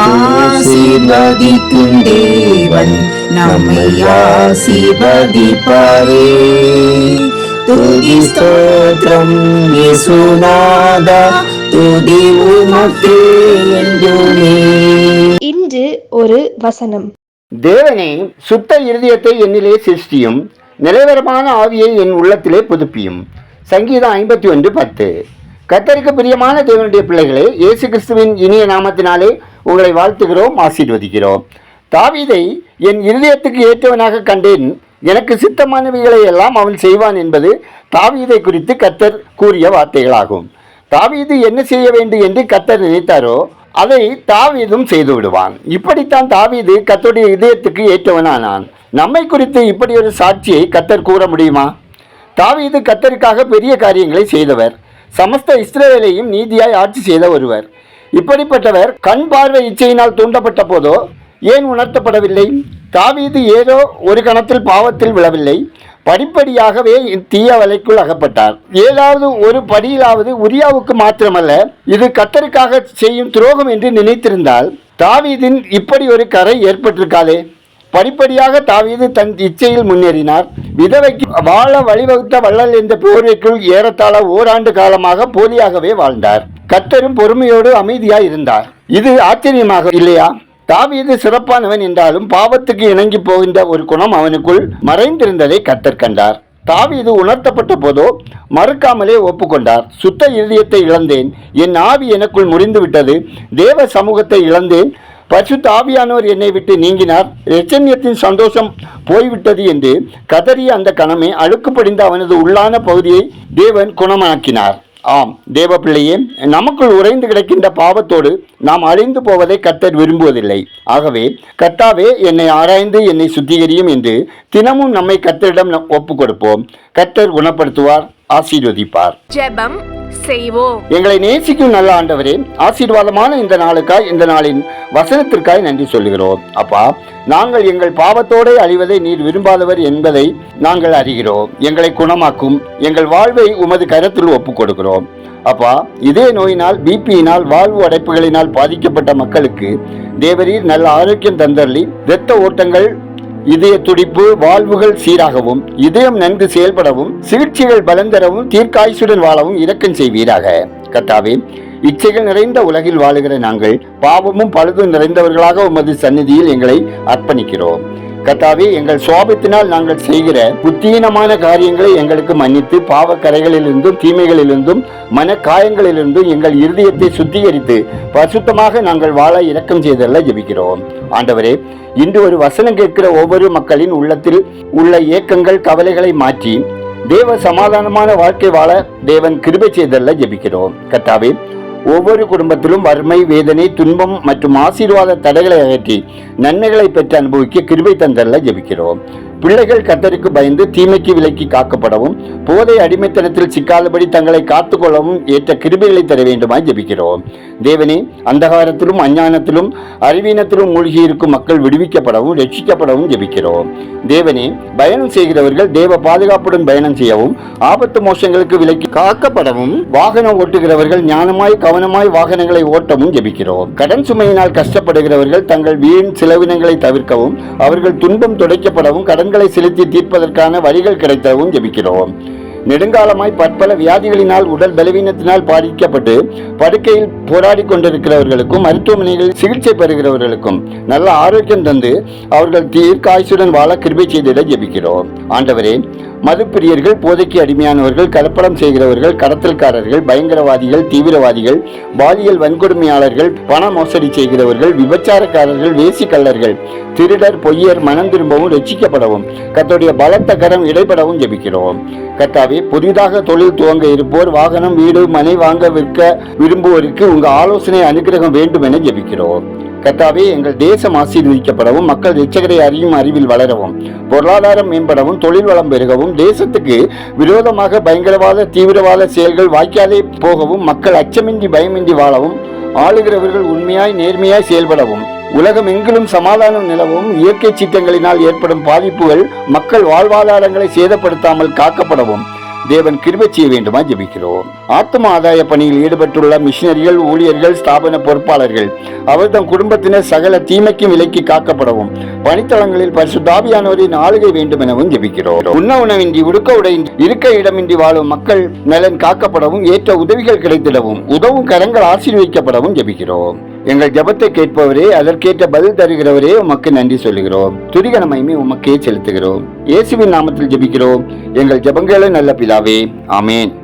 ஆசீர்வதிக்கும் தேவன் நம்மை ஆசீர்வதிப்பாரே. துதி ஸ்தோத்திரம் இயேசுநாதா துதி உமக்கே என்றுமே. இன்று ஒரு வசனம். தேவனே சுத்த இருதயத்தை என்னிலே சிருஷ்டியும் நிலைவரமான ஆவியை என் உள்ளத்திலே புதுப்பியும். சங்கீதம் ஐம்பத்தி ஒன்று பத்து. கத்தருக்கு பிரியமான தேவனுடைய பிள்ளைகளே இயேசு கிறிஸ்துவின் இனிய நாமத்தினாலே உங்களை வாழ்த்துகிறோம் ஆசீர்வதிக்கிறோம். தாவீதை என் இருதயத்துக்கு ஏற்றவனாக கண்டேன். எனக்கு சித்தமானவைகளை எல்லாம் அவன் செய்வான் என்பது தாவீதை குறித்து கத்தர் கூறிய வார்த்தைகளாகும். தாவீது என்ன செய்ய வேண்டும் என்று கத்தர் நினைத்தாரோ அதை தாவீதும் செய்து விடுவான். இப்படித்தான் தாவீது கத்தருடைய இதயத்துக்கு ஏற்றவனானான். நம்மை குறித்து இப்படி ஒரு சாட்சியை கத்தர் கூற முடியுமா? தாவீது கத்தருக்காக பெரிய காரியங்களை செய்தவர். சமஸ்த இஸ்ரேலையும் நீதியாய் ஆட்சி செய்த ஒருவர். இப்படிப்பட்டவர் கண் பார்வை இச்சையினால் தூண்டப்பட்ட போதோ ஏன் உணர்த்தப்படவில்லை? தாவீது ஏதோ ஒரு கணத்தில் பாவத்தில் விழவில்லை. படிப்படியாகவே தீய வலைக்குள் அகப்பட்டார். ஏதாவது ஒரு படியிலாவது உரியாவுக்கு மாத்திரமல்ல இது கத்தருக்காக செய்யும் துரோகம் என்று நினைத்திருந்தால் தாவீதின் இப்படி ஒரு கரை ஏற்பட்டிருக்காதே. படிப்படியாக தாவீது தன் இச்சையில் முன்னேறினார். விதவைக்கு வாழ வழிவகுத்த வள்ளல் என்ற போர்வைக்குள் ஏறத்தாழ ஓராண்டு காலமாக போலியாகவே வாழ்ந்தார். கத்தரும் பொறுமையோடு அமைதியாய் இருந்தார். இது ஆச்சரியமாக இல்லையா? தாவீது சிறப்பானவன் என்றாலும் பாவத்துக்கு இணங்கி போகின்ற ஒரு குணம் அவனுக்குள் மறைந்திருந்ததை கத்தர் கண்டார். தாவீது உணர்த்தப்பட்ட போதோ மறுக்காமலே ஒப்புக்கொண்டார். சுத்த இருதயத்தை இழந்தேன். என் ஆவி எனக்குள் முறிந்து விட்டது தேவ சமூகத்தை இழந்தேன். பரிசுத்த ஆவியானவர் என்னை விட்டு நீங்கினார். இரட்சண்யத்தின் சந்தோஷம் போய்விட்டது என்று கதறிய அந்த கணமே அழுக்கு படிந்த அவனது உள்ளான பகுதியை தேவன் குணமாக்கினார். ஆம் தேவ பிள்ளையே நமக்குள் உறைந்து கிடக்கின்ற பாவத்தோடு நாம் அழிந்து போவதை கத்தர் விரும்புவதில்லை. ஆகவே கர்த்தாவே என்னை ஆராய்ந்து என்னை சுத்திகரியும் என்று தினமும் நம்மை கத்தரிடம் ஒப்பு கொடுப்போம் கத்தர் குணப்படுத்துவார் ஆசீர்வதிப்பார். ஜெபம் செய்வோம். எங்களை நேசிக்கும் நல்ல ஆண்டவரே ஆசீர்வாதமான இந்த நாளுக்காய் இந்த நாளின் வசனத்திற்காய் நன்றி சொல்கிறோம் அப்பா நாங்கள் எங்கள் பாவத்தோடே அழிவதை நீர் விரும்பாதவர் என்பதை நாங்கள் அறிகிறோம். எங்களை குணமாக்கும் எங்கள் வாழ்வை உமது கருத்தில் ஒப்புக் கொடுக்கிறோம் அப்பா இதே நோயினால் பிபியினால் வாழ்வு அடைப்புகளினால் பாதிக்கப்பட்ட மக்களுக்கு தேவரீர் நல்ல ஆரோக்கியம் தந்தள்ளி இரத்த ஓட்டங்கள் இதய துடிப்பு வாழ்வுகள் சீராகவும் இதயம் நன்கு செயல்படவும் சிகிச்சைகள் பலந்தரவும் தீர்க்காயுசுடன் வாழவும் இரக்கம் செய்வீராக. கத்தாவே இச்சைகள் நிறைந்த உலகில் வாழுகிற நாங்கள் பாவமும் பழுதும் நிறைந்தவர்களாக உமது சந்நிதியில் எங்களை அர்ப்பணிக்கிறோம். கத்தாவே எங்கள் சோபத்தினால் நாங்கள் செய்கிற புத்தீனமான காரியங்களை எங்களுக்கு மன்னித்து பாவக்கரைகளிலிருந்தும் தீமைகளிலிருந்தும் மன காயங்களிலிருந்தும் எங்கள் இருதயத்தை சுத்திகரித்து பரிசுத்தமாக நாங்கள் வாழ இரக்கம் செய்தல்ல ஜெபிக்கிறோம். ஆண்டவரே இன்று ஒரு வசனம் கேட்கிற ஒவ்வொரு மக்களின் உள்ளத்தில் உள்ள ஏக்கங்கள் கவலைகளை மாற்றி தேவ சமாதானமான வாழ்க்கை வாழ தேவன் கிருபை செய்தல்ல ஜெபிக்கிறோம். கத்தாவே ஒவ்வொரு குடும்பத்திலும் வறுமை வேதனை துன்பம் மற்றும் ஆசீர்வாத தடைகளை அகற்றி நன்மைகளை பெற்று அனுபவிக்க கிருபை தந்தரில் ஜெபிக்கிறோம். பிள்ளைகள் கத்தருக்கு பயந்து தீமைக்கு விலக்கி காக்கப்படவும் போதை அடிமைத்தனத்தில் சிக்காதபடி தங்களை காத்துக்கொள்ளவும் ஏற்ற கிருபிகளை தர வேண்டுமாய் ஜெபிக்கிறோம். தேவனே அந்தகாரத்திலும் அஞ்ஞானத்திலும் அறிவீனத்திலும் மூழ்கி இருக்கும் மக்கள் விடுவிக்கப்படவும் ரட்சிக்கப்படவும் ஜெபிக்கிறோம். தேவனே பயணம் செய்கிறவர்கள் தேவ பாதுகாப்புடன் பயணம் செய்யவும் ஆபத்து மோசங்களுக்கு விலக்கி காக்கப்படவும் வாகனம் ஓட்டுகிறவர்கள் ஞானமாய் கவனமாய் வாகனங்களை ஓட்டவும் ஜெபிக்கிறோம். கடன் சுமையினால் கஷ்டப்படுகிறவர்கள் தங்கள் வீண் செலவினங்களை தவிர்க்கவும் அவர்கள் துன்பம் துடைக்கப்படவும் கடன் கடன்களை செலுத்தி தீர்ப்பதற்கான வழிகள் கிடைத்தவும் ஜபிக்கிறோம். நெடுங்காலமாய் பற்பல வியாதிகளினால் உடல் பலவீனத்தினால் பாதிக்கப்பட்டு படுக்கையில் போராடி கொண்டிருக்கிறவர்களுக்கும் மருத்துவமனைகளில் சிகிச்சை பெறுகிறவர்களுக்கும் நல்ல ஆரோக்கியம் தந்து அவர்கள் தீர்க்காயுசுடன் வாழ கிருபை செய்திட ஜெபிக்கிறோம். ஆண்டவரே மதுப்பிரியர்கள் போதைக்கு அடிமையானவர்கள் கலப்படம் செய்கிறவர்கள் கடத்தல்காரர்கள் பயங்கரவாதிகள் தீவிரவாதிகள் பாலியல் வன்கொடுமையாளர்கள் பண மோசடி செய்கிறவர்கள் விபச்சாரக்காரர்கள் வேசிக்கல்லர்கள் திருடர் பொய்யர் மனம் திரும்பவும் ரட்சிக்கப்படவும் கத்தோடைய பலத்த கரம் இடைபடவும் ஜெபிக்கிறோம். கத்தாவே புதிதாக தொழில் துவங்க இருப்போர் வாகனம் வீடு மனை வாங்க விற்க விரும்புவோருக்கு உங்க ஆலோசனை அனுகிரகம் வேண்டும் என ஜெபிக்கிறோம். கத்தாவே எங்கள் தேசம் ஆசீர்வதிக்கப்படவும் மக்கள் எச்சகரை அறியும் அறிவில் வளரவும் பொருளாதாரம் மேம்படவும் தொழில் வளம் பெருகவும் தேசத்துக்கு விரோதமாக பயங்கரவாத தீவிரவாத செயல்கள் வாய்க்காதே போகவும் மக்கள் அச்சமின்றி பயமின்றி வாழவும் ஆளுகிறவர்கள் உண்மையாய் நேர்மையாய் செயல்படவும் உலகம் எங்கிலும் சமாதானம் நிலவும் இயற்கை சீற்றங்களினால் ஏற்படும் பாதிப்புகள் மக்கள் வாழ்வாதாரங்களை சேதப்படுத்தாமல் காக்கப்படவும் தேவன் கிருபை செய்ய வேண்டுமா ஜெபிக்கிறோம். ஆத்ம ஆதாய பணியில் ஈடுபட்டுள்ள மிஷினரிகள் ஊழியர்கள் ஸ்தாபன பொறுப்பாளர்கள் அவர் தம் குடும்பத்தினர் சகல தீமைக்கும் விலைக்கு காக்கப்படவும் பணித்தளங்களில் பரிசுத்தாவியானோரின் ஆளுகை வேண்டும் எனவும் ஜெபிக்கிறோம். உண்ண உணவின்றி உடுக்க உடையின்றி இருக்க இடமின்றி வாழும் மக்கள் நலன் காக்கப்படவும் ஏற்ற உதவிகள் கிடைத்திடவும் உதவும் கரங்கள் ஆசீர்வதிக்கப்படவும் ஜெபிக்கிறோம். எங்கள் ஜெபத்தை கேட்பவரே அதற்கேற்ற பதில் தருகிறவரே உமக்கு நன்றி சொல்லுகிறோம். துதிகன மகிமை உமக்கே செலுத்துகிறோம். இயேசுவின் நாமத்தில் ஜெபிக்கிறோம். எங்கள் ஜெபங்களே நல்ல பிதாவே. ஆமேன்.